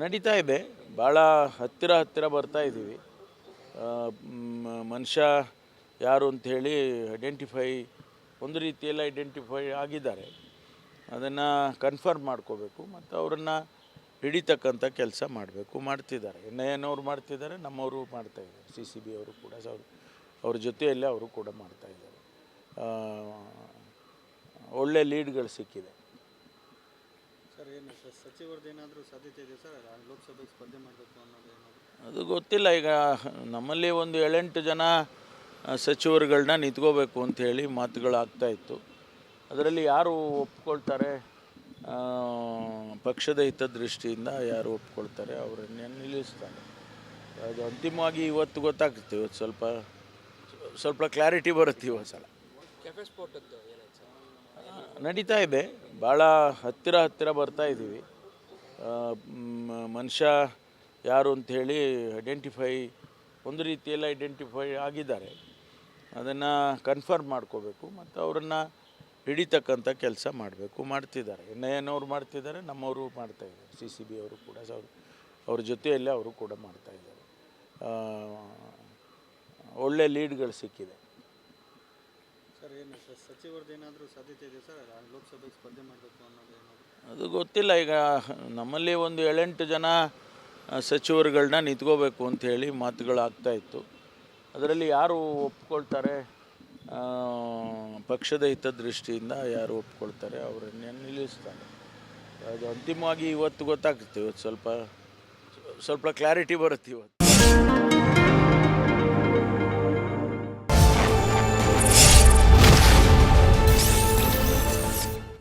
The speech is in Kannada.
ನಡೀತಾ ಇದೆ. ಭಾಳ ಹತ್ತಿರ ಹತ್ತಿರ ಬರ್ತಾ ಇದ್ದೀವಿ. ಮನುಷ್ಯ ಯಾರು ಅಂಥೇಳಿ ಐಡೆಂಟಿಫೈ ಒಂದು ರೀತಿಯಲ್ಲಿ ಐಡೆಂಟಿಫೈ ಆಗಿದ್ದಾರೆ. ಅದನ್ನು ಕನ್ಫರ್ಮ್ ಮಾಡ್ಕೋಬೇಕು ಮತ್ತು ಅವರನ್ನು ಹಿಡಿತಕ್ಕಂಥ ಕೆಲಸ ಮಾಡಬೇಕು, ಮಾಡ್ತಿದ್ದಾರೆ. ಎನ್ ಐ ಎನವರು ಮಾಡ್ತಿದ್ದಾರೆ, ನಮ್ಮವರು ಮಾಡ್ತಾ ಇದ್ದಾರೆ. ಸಿ ಸಿ ಬಿ ಅವರು ಕೂಡ ಅವ್ರು, ಅವ್ರ ಜೊತೆಯಲ್ಲೇ ಅವರು ಕೂಡ ಮಾಡ್ತಾ ಇದ್ದಾರೆ. ಒಳ್ಳೆ ಲೀಡ್ಗಳು ಸಿಕ್ಕಿದೆ. ಏನು ಸಚಿವರದ್ದು ಏನಾದರೂ ಸಾಧ್ಯತೆ ಇದೆ ಸರ್? ಲೋಕಸಭೆಗೆ ಸ್ಪರ್ಧೆ ಮಾಡಬೇಕು ಅನ್ನೋದು ಅದು ಗೊತ್ತಿಲ್ಲ. ಈಗ ನಮ್ಮಲ್ಲಿ ಒಂದು ಏಳೆಂಟು ಜನ ಸಚಿವರುಗಳನ್ನ ನಿಂತ್ಕೋಬೇಕು ಹೇಳಿ ಮಾತುಗಳಾಗ್ತಾ ಇತ್ತು. ಅದರಲ್ಲಿ ಯಾರು ಒಪ್ಕೊಳ್ತಾರೆ? ಪಕ್ಷದ ಹಿತದೃಷ್ಟಿಯಿಂದ ಯಾರು ಒಪ್ಕೊಳ್ತಾರೆ? ಅವರನ್ನೇ ನಿಲ್ಲಿಸ್ತಾರೆ. ಅದು ಅಂತಿಮವಾಗಿ ಇವತ್ತು ಗೊತ್ತಾಗುತ್ತೆ. ಇವತ್ತು ಸ್ವಲ್ಪ ಸ್ವಲ್ಪ ಕ್ಲಾರಿಟಿ ಬರುತ್ತೆ ಇವತ್ತು ಸಲ. ನಡೀತಾ ಇದೆ. ಭಾಳ ಹತ್ತಿರ ಹತ್ತಿರ ಬರ್ತಾ ಇದ್ದೀವಿ. ಮನುಷ್ಯ ಯಾರು ಅಂಥೇಳಿ ಐಡೆಂಟಿಫೈ ಒಂದು ರೀತಿಯಲ್ಲಿ ಐಡೆಂಟಿಫೈ ಆಗಿದ್ದಾರೆ. ಅದನ್ನು ಕನ್ಫರ್ಮ್ ಮಾಡ್ಕೋಬೇಕು ಮತ್ತು ಅವರನ್ನು ಹಿಡಿತಕ್ಕಂಥ ಕೆಲಸ ಮಾಡಬೇಕು ಮಾಡ್ತಿದ್ದಾರೆ. ಎನ್ ಐ ಎನವ್ರು ಮಾಡ್ತಿದ್ದಾರೆ ನಮ್ಮವರು ಮಾಡ್ತಾಯಿದ್ದಾರೆ ಸಿ ಸಿ ಬಿ ಅವರು ಕೂಡ ಅವ್ರು ಅವ್ರ ಜೊತೆಯಲ್ಲೇ ಅವರು ಕೂಡ ಮಾಡ್ತಾ ಇದ್ದಾರೆ. ಆ, ಒಳ್ಳೆ ಲೀಡ್ಗಳು ಸಿಕ್ಕಿದೆ. ಸರ್ ಏನಾದರೂ ಸಾಧ್ಯತೆ ಇದೆ ಸರ್? ಸ್ಪರ್ಧೆ ಮಾಡಬೇಕು ಅದು ಗೊತ್ತಿಲ್ಲ. ಈಗ ನಮ್ಮಲ್ಲಿ ಒಂದು ಏಳೆಂಟು ಜನ ಸಚಿವರುಗಳನ್ನ ನಿಂತ್ಕೋಬೇಕು ಅಂಥೇಳಿ ಮಾತುಗಳಾಗ್ತಾ ಇತ್ತು. ಅದರಲ್ಲಿ ಯಾರು ಒಪ್ಕೊಳ್ತಾರೆ? ಪಕ್ಷದ ಹಿತದೃಷ್ಟಿಯಿಂದ ಯಾರು ಒಪ್ಕೊಳ್ತಾರೆ? ಅವರನ್ನೇ ನಿಲ್ಲಿಸ್ತಾರೆ ಅದು ಅಂತಿಮವಾಗಿ ಇವತ್ತು ಗೊತ್ತಾಗುತ್ತೆ ಇವತ್ತು ಸ್ವಲ್ಪ ಸ್ವಲ್ಪ ಕ್ಲಾರಿಟಿ ಬರುತ್ತೆ ಇವತ್ತು.